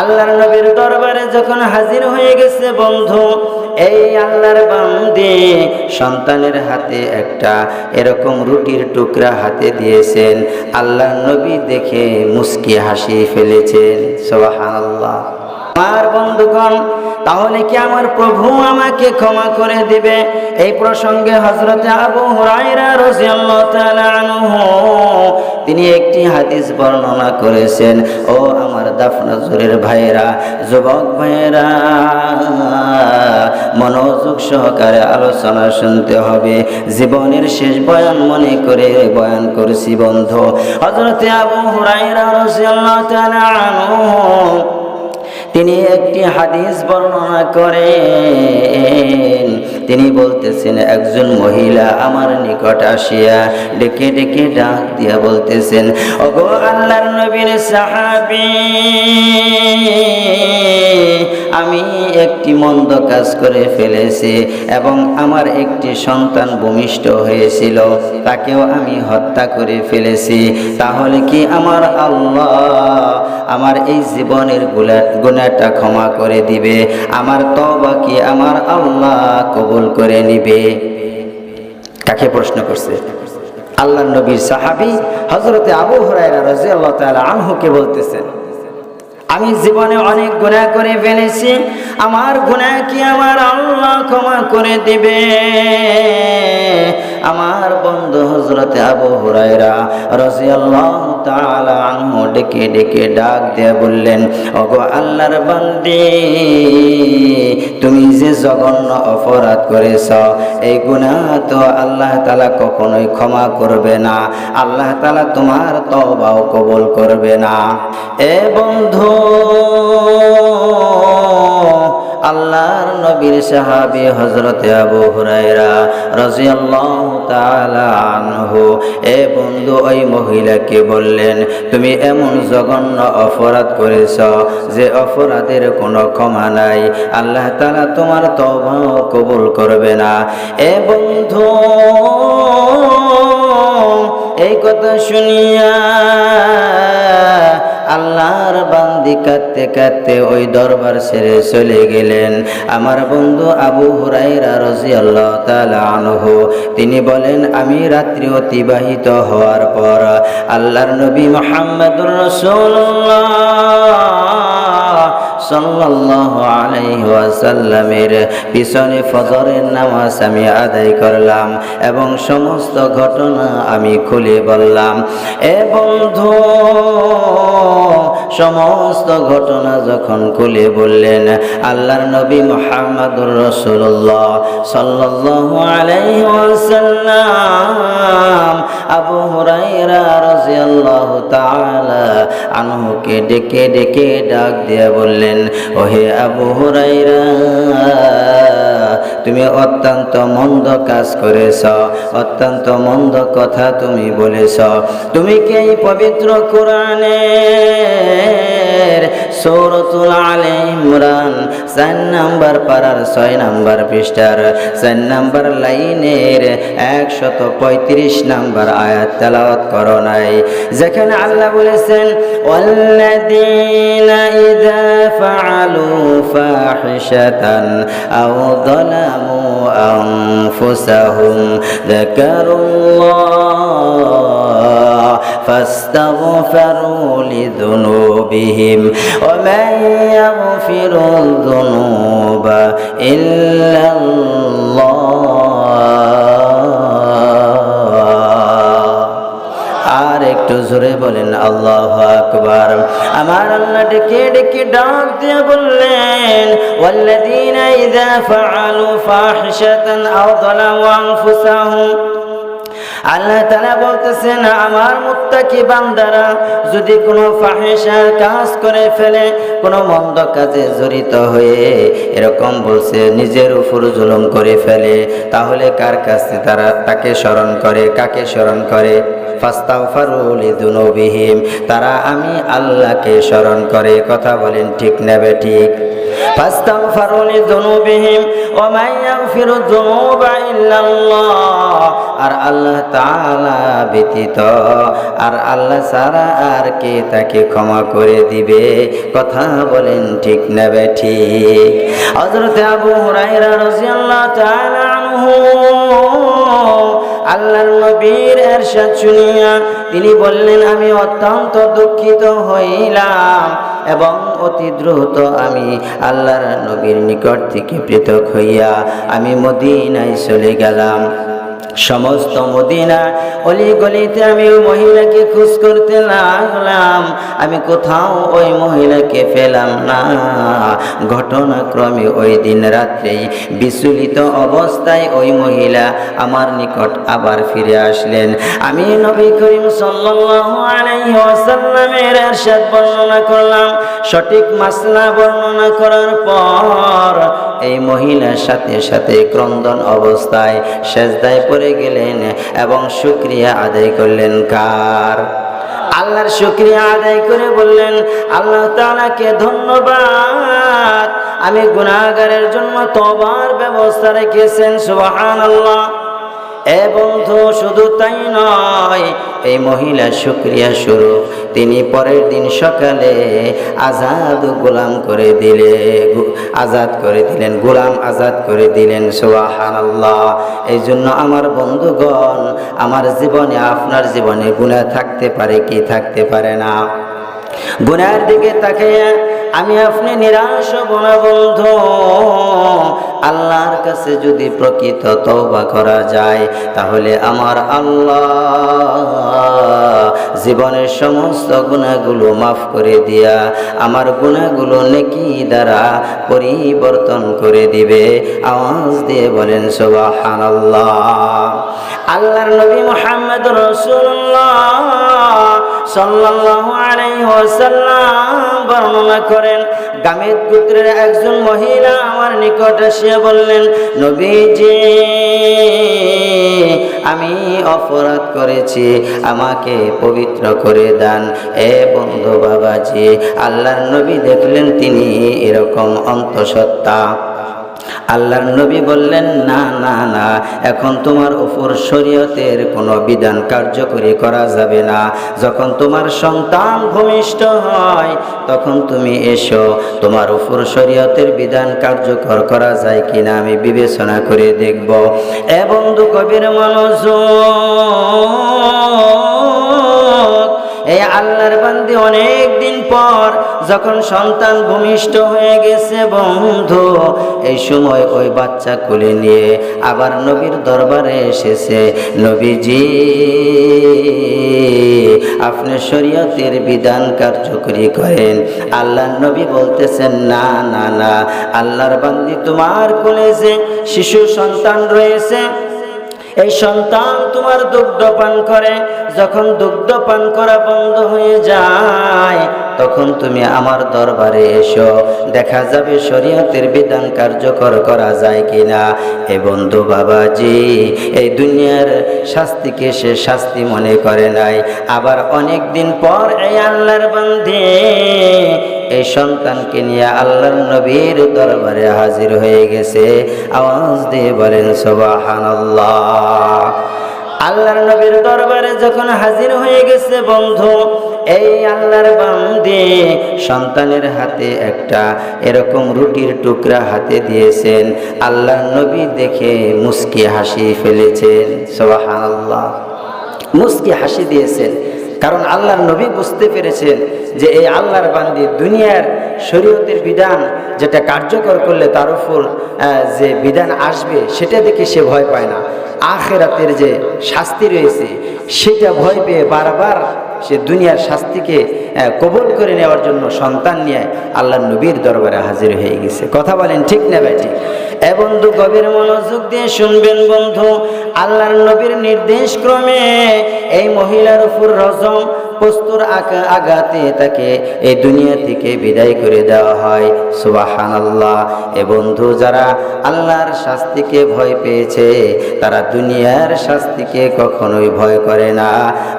আল্লাহর নবীর দরবারে যখন হাজির হয়ে গেছে, বন্ধু, এই আল্লাহর বান্দে সন্তানের হাতে একটা এরকম রুটির টুকরা হাতে দিয়েছেন। আল্লাহর নবী দেখে মুস্কি হাসি ফেলেছেন। সুবহানাল্লাহ। আমার বন্ধুগণ, তাহলে কি আমার প্রভু আমাকে ক্ষমা করে দিবে? এই প্রসঙ্গে হজরতে আবু আনহু, তিনি একটি হাদিস বর্ণনা করেছেন, ও আমার দাফনজুরের ভাইয়েরা, যুবক ভাইয়েরা, মনোযোগ সহকারে আলোচনা শুনতে হবে। জীবনের শেষ বয়ান মনে করে বয়ান করছি বন্ধু। হজরতে আবু তাআলা আনহু তিনি একটি হাদিস বর্ণনা করেন। তিনি বলতেছেন, একজন মহিলা আমার নিকট আসিয়া ডেকে ডেকে ডাক দিয়া বলতেছেন, ওগো আল্লাহর নবীর সাহাবী, আমি একটি মন্দ কাজ করে ফেলেছি এবং আমার একটি সন্তান ভূমিষ্ঠ হয়েছিল, তাকেও আমি হত্যা করে ফেলেছি। তাহলে কি আমার আল্লাহ আমার এই জীবনের গুণাটা ক্ষমা করে দিবে। আমার তবাকে আমার আল্লাহ কবুল করে নিবে? কাকে প্রশ্ন করছে। আল্লাহ নবীর সাহাবি হজরতে আবু হরাই রাজি আল্লাহ তালা আনহুকে বলতেছেন আমি জীবনে অনেক গুণা করে ফেলেছি। আমার গুনাহ কি আমার আল্লাহ ক্ষমা করে দিবে? আমার বন্ধু হজরতে আবু হুরায়রা রাদিয়াল্লাহু তাআলা আনহু ডেকে ডেকে ডাক দিয়ে বললেন, ওগো আল্লাহর বান্দি, তুমি যে জঘন্য অপরাধ করেছ, এই গুনাহ তো আল্লাহ তাআলা কখনোই ক্ষমা করবে না। আল্লাহ তাআলা তোমার তওবাও কবুল করবে না। এ বন্ধু আল্লাহর নবীর সাহাবী আবু হুরায়রা রাদিয়াল্লাহু তাআলা আনহু, এ বন্ধু, ওই মহিলাকে বললেন, তুমি এমন জঘন্য অপরাধ করেছ যে অপরাধের কোনো ক্ষমা নাই। আল্লাহ তাআলা তোমার তওবা কবুল করবে না। এ বন্ধু, এই কথা শুনিয়া কাঁদতে ওই দরবার ছেড়ে চলে গেলেন। আমার বন্ধু আবু হুরাইরা রাজি আল্লাহ আনহু, তিনি বলেন, আমি রাত্রি অতিবাহিত হওয়ার পর আল্লাহর নবী মোহাম্মদুর রসুল্লাহ সাল্লাল্লাহু আলাইহি ওয়াসাল্লামের পিছনে ফজরের নামাজ আমি আদায় করলাম এবং সমস্ত ঘটনা আমি খুলে বললাম। এ বন্ধু, সমস্ত ঘটনা যখন খুলে বললেন, আল্লাহর নবী মোহাম্মদুর রসুল্লাহ সাল্লাল্লাহু আলাইহি আবু হুরায়রা রাদিয়াল্লাহু তাআলা আনহুকে ডেকে ডেকে ডাক দিয়ে বললেন, ওহে আবু তুমি অত্যন্ত মন্দ কাজ করেছ অত্যন্ত মন্দ কথা তুমি বলেছ। তুমি কি এই পবিত্র কোরআনের সৌরতুল আলে ইমরান চার নাম্বার পাড়ার ছয় নাম্বার পৃষ্ঠার চার নাম্বার লাইনের একশত পঁয়ত্রিশ নাম্বার আয়াত তেলাওয়াত করো নাই। যেখানে আল্লাহ বলেছেন, ওয়াল্লাযীনা ইযা ফাআলু ফাহিশাতান আও যালামু আনফুসাহুম, যাকারুল্লাহ فاستغفروا لذنوبهم ومن يغفر الذنوب إلا الله আর একটু জোরে বলেন আল্লাহ আকবার আমার আল্লাহ ডেকে ডেকে ডাক দিয়ে বললেন والذين إذا فعلوا فاحشة أو ظلموا أنفسهم আল্লাহ তালা বলতেছেন, আমার মুত্তাকি বান্দারা যদি কোনো ফাহেসার কাজ করে ফেলে, কোনো মন্দ কাজে জড়িত হয়ে এরকম বলছে, নিজের উপর জুলুম করে ফেলে, তাহলে কার কাছে তারা তাকে স্মরণ করে, কাকে স্মরণ করে? ফাস্তাফারুলিদুনবিহীম তারা, আমি আল্লাহকে স্মরণ করে। কথা বলেন, ঠিক নেবে ঠিক? ফাস্তাফারুলিদুনবিহীম ওমাইয়াগফিরুদ দুনুবা ইল্লাল্লাহ। আর আল্লাহ তাআলা ব্যতীত। আর আল্লাহ ছাড়া আর কে তাকে ক্ষমা করে দিবে? কথা বলেন ঠিক না ঠিক। হযরত আবু হুরায়রা রাদিয়াল্লাহু আল্লাহর নবীর এরশাদ শুনিয়া তিনি বললেন, আমি অত্যন্ত দুঃখিত হইলাম এবং অতি দ্রুত আমি আল্লাহর নবীর নিকট থেকে পৃথক হইয়া আমি মদিনায় চলে গেলাম। সমস্ত মদিনা অলি গলিতে আমি ওই মহিলাকে খোঁজ করতে লাগলাম। আমি কোথাও ওই মহিলাকে পেলাম না। ঘটনাক্রমে ওই দিন রাত্রে বিচলিত অবস্থায় ওই মহিলা আমার নিকট আবার ফিরে আসলেন। আমি নবী করিম সাল্লামের এরশাদ বর্ণনা করলাম। সঠিক মাসলা বর্ণনা করার পর এই মহিলার সাথে সাথে ক্রন্দন অবস্থায় সেজদায় পরে পড়ে গেলেন এবং শুক্রিয়া আদায় করলেন। কার? আল্লাহর শুক্রিয়া আদায় করে বললেন, আল্লাহ তালাকে ধন্যবাদ। আমি গুণাগারের জন্য তবার ব্যবস্থা রেখেছেন, সুবহানাল্লাহ। এ বন্ধু শুধু তাই নয় এই মহিলা শুক্রিয়া শুরু তিনি পরের দিন সকালে আজাদ গোলাম করে দিলে আজাদ করে দিলেন, গোলাম আজাদ করে দিলেন সোহান আল্লাহ এই জন্য আমার বন্ধুগণ, আমার জীবনে, আপনার জীবনে গুণা থাকতে পারে কি থাকতে পারে না? গুনার দিকে তাকিয়ে আমি আপনি নিরাশ হব না বন্ধু আল্লাহর কাছে যদি প্রকৃত তওবা করা যায়, তাহলে আমার আল্লাহ জীবনের সমস্ত গুণাগুলো মাফ করে দিয়া আমার গুণাগুলো নেকি দ্বারা পরিবর্তন করে দিবে। আওয়াজ দিয়ে বলেন, সুবহানাল্লাহ। আল্লাহর নবী মুহাম্মদ রাসূলুল্লাহ সাল্লাল্লাহু আলাইহি ওয়াসাল্লাম বর্ণনা করেন, গামেদ গোত্রের একজন মহিলা আমার নিকট আসিয়া বললেন, নবীজি, আমি অপরাধ করেছি, আমাকে পবিত্র করে দেন। এ বন্ধু বাবাজি, আল্লাহর নবী দেখলেন তিনি এরকম অন্তঃসত্ত্বা। আল্লাহর নবী বললেন, না না না, এখন তোমার উপর শরীয়তের কোনো বিধান কার্যকরী করা যাবে না। যখন তোমার সন্তান ভূমিষ্ঠ হয়, তখন তুমি এসো, তোমার উপর শরীয়তের বিধান কার্যকর করা যায় কিনা আমি বিবেচনা করে দেখব। এ বন্ধু কবির মনোযোগ পর যখন সন্তান ভূমিষ্ঠ হয়ে গেছে বন্ধু, এই সময় ওই বাচ্চা কোলে নিয়ে আবার নবীর দরবারে এসেছে, নবীজি, আপনি শরীয়তের বিধান কার্যকরী করেন। আল্লাহ নবী বলতেছেন, না না না, আল্লাহর বান্দি তোমার কোলে যে শিশু সন্তান রয়েছে, এই সন্তান তোমার দুগ্ধ পান করে, যখন দুগ্ধ পান করা বন্ধ হয়ে যায় তখন তুমি আমার দরবারে এসো। দেখা যাবে শরীয়তের বিধান কার্যকর করা যায় কিনা। এ বন্ধু বাবাজি, এই দুনিয়ার শাস্তিকে সে শাস্তি মনে করে নাই। আবার অনেক দিন পর এই আল্লাহর বান্ধে এই সন্তানকে নিয়ে আল্লাহর নবীর দরবারে হাজির হয়ে গেছে। আওয়াজ দিয়ে বলেন, সুবহানাল্লাহ। আল্লাহর নবীর দরবারে যখন হাজির হয়ে গেছে, বন্ধু, এই আল্লাহর বান্দে সন্তানের হাতে একটা এরকম রুটির টুকরা হাতে দিয়েছেন। আল্লাহর নবী দেখে মুস্কি হাসি ফেলেছেন। সুবহানাল্লাহ। মুস্কি হাসি দিয়েছেন। কারণ আল্লাহর নবী বুঝতে পেরেছেন যে এই আল্লাহর বান্দি দুনিয়ার শরীয়তের বিধান যেটা কার্যকর করলে তার উপর যে বিধান আসবে, সেটা দেখে সে ভয় পায় না। আখেরাতের যে শাস্তি রয়েছে, সেটা ভয় পেয়ে বারবার সে দুনিয়ার শাস্তিকে কবুল করে নেওয়ার জন্য সন্তান নিয়ে আল্লাহ নবীর দরবারে হাজির হয়ে গেছে। কথা বলেন ঠিক না বেটি এ বন্ধু, গভীর মনোযোগ দিয়ে শুনবেন বন্ধু, আল্লাহর নবীর নির্দেশ ক্রমে এই মহিলার উপর রজম, প্রস্তুর আঘাতে তাকে এই দুনিয়া থেকে বিদায় করে দেওয়া হয়। সুবাহান আল্লাহ এ বন্ধু, যারা আল্লাহর শাস্তিকে ভয় পেয়েছে, তারা দুনিয়ার শাস্তিকে কখনোই ভয় করে না।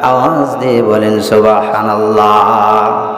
আওয়াজ দিয়ে বলেন সুবাহান আল্লাহ uh,